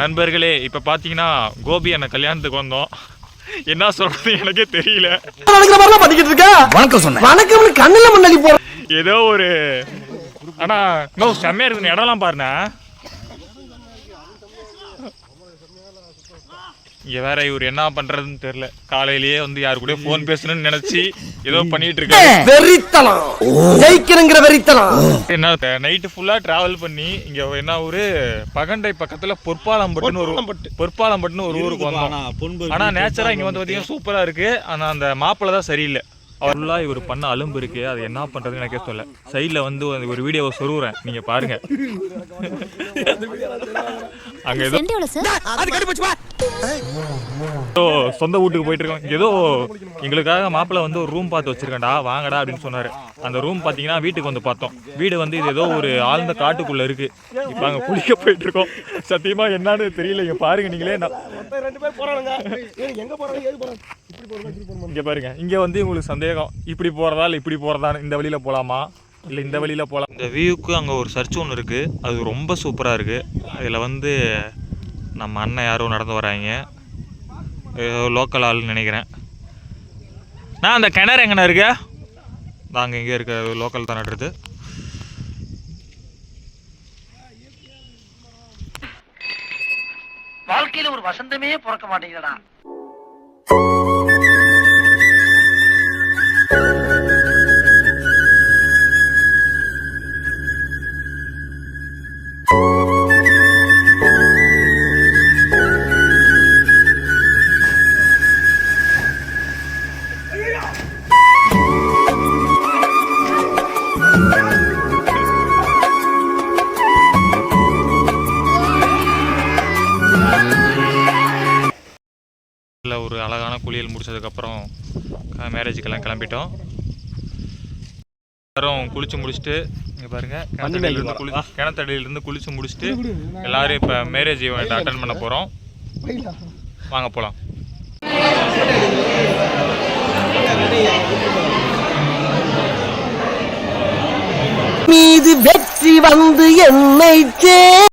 நண்பர்களே இப்போ பார்த்தீங்கன்னா கோபி அண்ணன் கல்யாணத்துக்கு வந்தோம். என்ன சொல்றது எனக்கே தெரியல. பண்ணிக்கிட்டு இருக்க வணக்கம் சொன்னேன். வணக்கம்னு கண்ணுல மண்ணலி போற ஏதோ ஒரு ஆனா செம்மையா இருக்கு இடம்லாம் பாருண்ணா. இங்க வேற இவர் என்ன பண்றதுன்னு தெரியல. காலையிலேயே வந்து யாரு கூட ஃபோன் பேசணும்னு நினைச்சு ஏதோ பண்ணிட்டு இருக்காரு. வெறித்தனம். ஜெயிக்கணுங்கிற வெறித்தனம். என்ன நைட்டு ஃபுல்லா டிராவல் பண்ணி இங்க என்ன ஊரு? பகண்டை பக்கத்துல பொற்பாலம்பட்டுன்னு ஒரு பொற்பாலம்பட்டுன்னு ஒரு ஊருக்கு வந்தோம். ஆனா நேச்சரா இங்க வந்து பாத்தீங்கன்னா சூப்பரா இருக்கு. ஆனா அந்த மாப்பிள்ளை தான் சரியில்லை. அவர்லா இவர் பண்ண அலும்பு இருக்கு. அது என்ன பண்றதுன்னு எனக்கே சொல்ல சைடுல வந்து ஒரு வீடியோவை சொருவுறேன் நீங்க பாருங்க. அங்க ஏதோ சென்ட் எவ்வளோ சார் அது கட்டி போச்சு ஏதோ சொந்த வீட்டுக்கு போயிட்டு இருக்கோம் ஏதோ எங்களுக்காக மாப்பிள்ளை வந்து ஒரு ரூம் பார்த்து வச்சிருக்கேன்டா வாங்கடா அப்படின்னு சொன்னாரு. அந்த ரூம் பாத்தீங்கன்னா வீட்டுக்கு வந்து பார்த்தோம். வீடு வந்து இது ஏதோ ஒரு ஆழ்ந்த காட்டுக்குள்ள இருக்கு. இப்போ அங்க குளிக்க போயிட்டு இருக்கோம் சத்தியமா என்னன்னு தெரியல. இங்க பாருங்க நீங்களே. இங்க பாருங்க. இங்க வந்து உங்களுக்கு சந்தேகம். இப்படி போறதா இல்ல இப்படி போறதா இந்த வழியில போலாமா? இல்ல இந்த வழியில போலாம். இந்த வியூக்கு அங்க ஒரு சர்ச் ஒன்று இருக்கு. அது ரொம்ப சூப்பரா இருக்கு. அதுல வந்து நம்ம அண்ணன் யாரோ நடந்து வராங்க. ஏதோ லோக்கல் ஆளுன்னு நினைக்கிறேன். நான் அந்த கிணறு எங்கண்ணா இருக்கு? நாங்கள் இங்கே இருக்க லோக்கல் தான் நடுறது வாழ்க்கையில ஒரு வசந்தமே பிறக்க மாட்டேங்குதுடா. ஒரு அழகான குளியல் முடிச்சதுக்கப்புறம் மேரேஜுக்கெல்லாம் கிளம்பிட்டோம். எல்லாரும் குளிச்சு முடிச்சுட்டு இங்கே பாருங்க கிணத்தடியிலிருந்து குளி கிணத்தடியிலிருந்து குளிச்சு முடிச்சுட்டு எல்லாரும் இப்போ மேரேஜ் ஈவெண்ட் அட்டன் பண்ண போகிறோம் வாங்க போகலாம் மீது வெற்றி வந்து என்னை சே